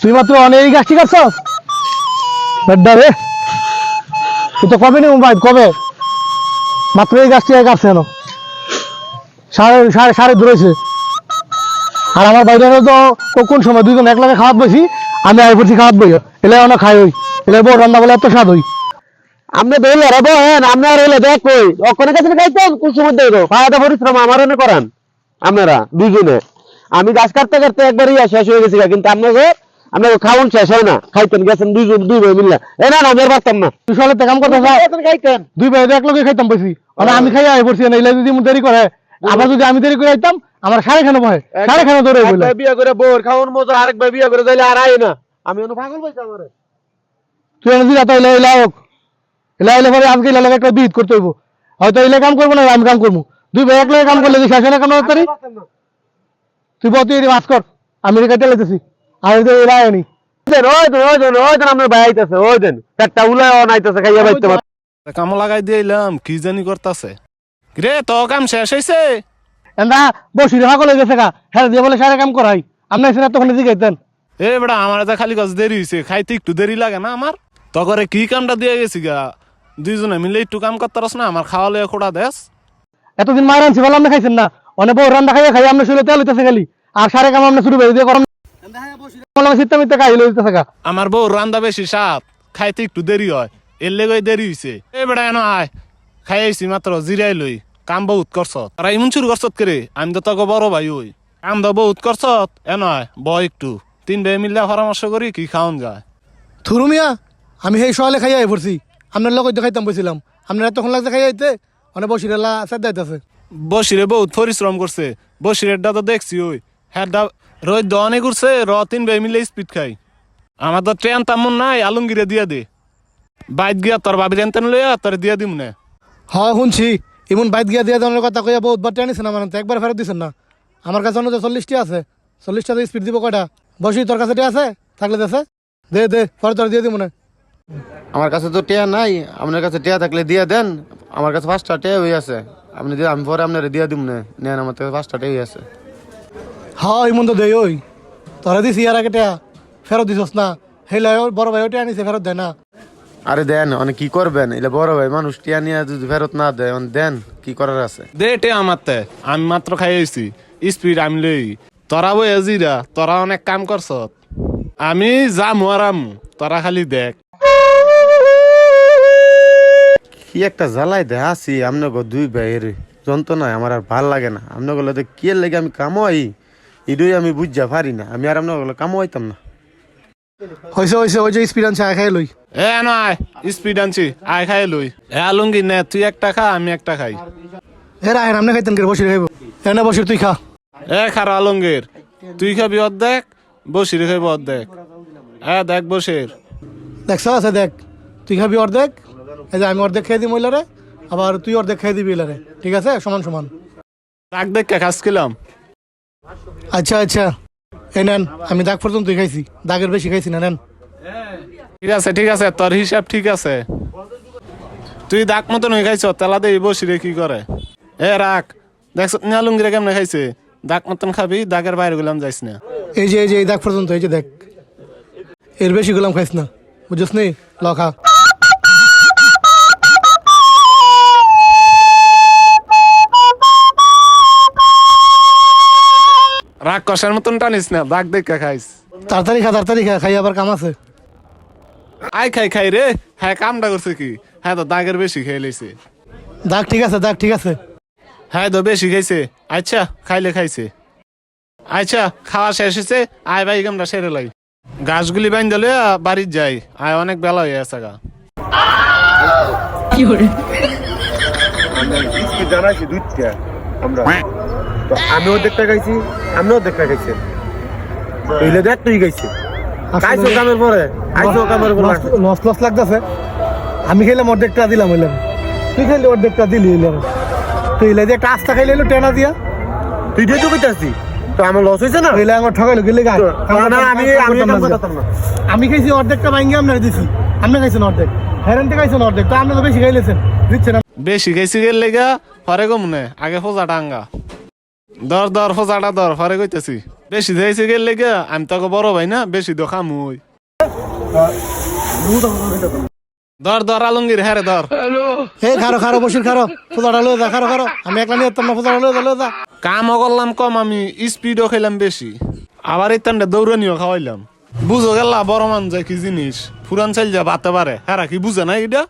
তুই মাত্র অনেক গাছ ঠিক আছে রে। তুই তো কবে নিব ভাই, কবে? মাত্র এই গাছটি কাটছে কেন সাড়ে সাড়ে সাড়ে ধরেছে আর আমার বাইরে তো ও কোন সময় দুজন এক লাগে খাওয়াত বসি, আমি আই পড়ছি খাওয়াত বই। এলে অনেক খাই হই। এলে বউ রান্না বলে এত স্বাদ হই। আপনি ধরলে রে বহেন আপনার হইলে দেখ কই। অক্ষণের কাছে খাইতেন কুসুমের দেবো? খাওয়াটা পরিশ্রম আমার এনে করান আপনারা দুজনে আমি গাছ কাটতে কাটতে একবার ইয়া শেষ হয়ে গেছি কিন্তু আপনাকে খাওয়ান শেষ হয় না। খাইতেন গেছেন দুজন দুই ভাই মিললে। এ না না আমি আর পারতাম না। তুই সলে কাম করতে খাইতেন। দুই ভাই এক লগে খাইতাম মানে আমি খাই আই পড়ছি না এলে যদি মু দেরি করে আবার যদি আমি দেরি করে আইতাম আমার সাড়ে খানো বহে সাড়ে খানো ধরে বিয়া করে বোর খাওয়ান মতো আরেক ভাই বিয়া করে যাইলে আর আয় না। আমি অন্য পাগল পাইছি আমারে তুই এনে দিলা তো এলে এলে পরে আজকে একটা বিহিত করতে হইব? হয়তো এলে কাম করব না আমি কাম করব। দুই ভাই এক লগে কাম করলে কি শেষ হয় না কাম করতে তুই বল তুই মাছ কর আমি তো কাম লাগাই দিলাম কি জানি করতেছে। রে তো কাম শেষ হয়েছে এন্দা বসি রে পাগল গেছে গা হ্যাঁ দিয়ে বলে সারা কাম করাই। তখন এ আমার খালি কাজ দেরি হয়েছে খাইতে একটু দেরি লাগে না আমার? তো করে কি কামটা দিয়ে গেছি গা? দুইজনে মিলে একটু কাম করতে পারস না আমার খাওয়া লইয়া খোড়া দেশ এতদিন মায়ের আনছি ভালো আপনি খাইছেন না? অনেক বউ রান্না খাইয়ে খাই আপনি শুলে তেল হইতেছে খালি। আর সারে কাম আপনি শুরু দিয়ে করেন আমার বউ রান্দা বেশি সাত খাইতে একটু দেরি হয় এর লেগে দেরি হয়েছে এ বেড়া এনো আয় খাই আইছি মাত্র জিরাই লই। কাম বহুত করছত। তারা ইমন শুরু করছত করে আমি তো তোকে বড় ভাই ওই কাম তো বহুত করছত এন আয় ব একটু। তিন ভাই মিললে পরামর্শ করি কি খাওন যায়। থুরুমিয়া আমি সেই সকালে খাইয়া আই পড়ছি। আপনার লোক দেখাইতাম বলছিলাম আপনার এতক্ষণ লাগছে খাইয়া আইতে অনেক বসি রেলা সাদ যাইতেছে বসিরে বহুত পরিশ্রম করছে। বসিরের তো দেখছি ওই। হ্যাঁ রোদ দনে করছে র তিন ভাই মিলে স্পিড খাই আমার তো ট্রেন তেমন নাই আলমগিরে দিয়া দে। বাইক গিয়া তোর বাবির এনতেন লইয়া তোর দিয়া দিম না। হ্যাঁ শুনছি। এমন বাইক গিয়া দিয়ে দেওয়ার কথা কইয়া বহুত বার টেনিছেন আমার তো একবার ফেরত দিছেন না। আমার কাছে অন্য চল্লিশটি আছে চল্লিশটা স্পিড দিব কয়টা? বসি তোর কাছে আছে? থাকলে দেশে দে দে পরে তোর দিয়ে দিব না। আমার কাছে তো টিয়া নাই আপনার কাছে টিয়া থাকলে দিয়ে দেন আমার কাছে পাঁচটা টিয়া হয়ে আছে। আপনি দিয়ে আমি পরে আপনার দিয়ে দিব না নেন আমার কাছে পাঁচটা টিয়া আছে। হ্যাঁ এমন তো দেই ওই। তোরা দিছি আর আগে টিয়া ফেরত দিছস না। হেলে ওর বড় ভাই টিয়া নিছে ফেরত দেয় না। আরে দেন অনেক কি করবেন? এটা বড় ভাই মানুষ টিয়া নিয়ে যদি ফেরত না দেয় অন দেন কি করার আছে? দে টে আমার তে আমি মাত্র খাই আইছি। স্পিড আমি লই। তোরা বই এজিরা তোরা অনেক কাম করছ আমি যাম আরাম তোরা খালি দেখ। কি একটা জ্বালাই দেয় আসি আপনাকে দুই ভাইয়ের যন্ত্রণায় আমার আর ভালো লাগে না। আপনাকে বলে কি লেগে আমি কামাই এটাই আমি বুঝতে পারি না। আমি আর আপনাকে কামাইতাম না। হয়েছে হয়েছে ওই যে স্পিড আনছে আয় খাই লই। এ নয় স্পিড আনছি আয় খাই লই। এ আলুঙ্গি নে তুই একটা খা আমি একটা খাই। হে রায় আমনে খাইতেন করে বসি খাইব। এনে বসি তুই খা। এ খার আলঙ্গের তুই খাবি অর্ধেক বসির খাইব অর্ধেক। এ দেখ বসির। দেখছ আছে দেখ। তুই খাবি অর্ধেক এই যে আমি অর্ধেক খেয়ে দিই মহিলারে আবার তুই অর্ধেক খেয়ে দিবি ইলারে ঠিক আছে? সমান সমান। দাগ দেখ খাস খেলাম। আচ্ছা আচ্ছা। এই নেন আমি দাগ পর্যন্ত তুই খাইছি। দাগের বেশি খাইছি না নেন। ঠিক আছে ঠিক আছে তোর হিসাব ঠিক আছে। তুই দাগ মতন হয়ে খাইছ তেলা দিয়ে বসিরে কি করে? এ রাখ। দেখছ আলুঙ্গিরে কেমনে খাইছে? দাগ মতন খাবি দাগের বাইরে গুলাম যাইস না। এই যে এই যে এই দাগ পর্যন্ত এই যে দেখ। এর বেশি গুলাম খাইস না। বুঝছিস নি ল খা কষার মতন টানিস না দাগ দেখা খাইস। তাড়াতাড়ি খা তাড়াতাড়ি খা খাই আবার কাম আছে। আই খাই খাই রে। হ্যাঁ কামটা করছে কি? হ্যাঁ তো দাগের বেশি খেয়ে লইছে দাগ ঠিক আছে দাগ ঠিক আছে। হ্যাঁ তো বেশি খাইছে। আচ্ছা খাইলে খাইছে। আচ্ছা খাওয়া শেষ হয়েছে আয় ভাই আমরা সেরে লাই। গাছগুলি বাইন দিলে বাড়ির যাই। আয় অনেক বেলা হয়ে আছে গা। জানাইছি দুইটা আমরা? তো আমি অর্ধেকটা খাইছি। আপনি অর্ধেকটা খাইছেন এইলে দেখ তুই খাইছে খাইছো কামের পরে খাইছো কামের পরে। লস লস লাগতেছে। আমি খাইলাম অর্ধেকটা দিলাম হইলাম তুই খাইলে অর্ধেকটা দিলি হইলাম তুই ইলে যে একটা আস্তা খাইলে এলো টেনা দিয়া। তুই দিয়ে তো কইতাছি তো আমার লস হয়েছে না? হইলে আমার ঠকাইলো গেলে গা। না আমি আমি খাইছি অর্ধেকটা ভাঙ্গি আপনার দিছি। আপনি খাইছেন অর্ধেক। হেরেন্টে খাইছেন অর্ধেক তো আপনি তো বেশি খাইলেছেন। দিচ্ছেন বেশি খাইছি গেল লেগা পরে গো মনে আগে ফোজা টাঙ্গা দর দর ফোজাটা দর ফরে কইতেছি। বেশি দিয়েছে গেলে গে আমি তোকে বড় ভাই না বেশি তো খামুই। দর দর আলমগীর হ্যাঁ রে দর। হে খারো খারো বসির খারো ফুদাটা লয়ে যা খারো খারো। আমি একলা নিয়ে না ফুদাটা লয়ে যা লয়ে যা। কামও করলাম কম আমি স্পিডও খেলাম বেশি। আবার এই তান্ডে দৌড়ানিও খাওয়াইলাম। বুঝো গেলা বড় মান যায় কি জিনিস? ফুরান চাইল যা বাতে পারে। হ্যাঁ কি বুঝে না এটা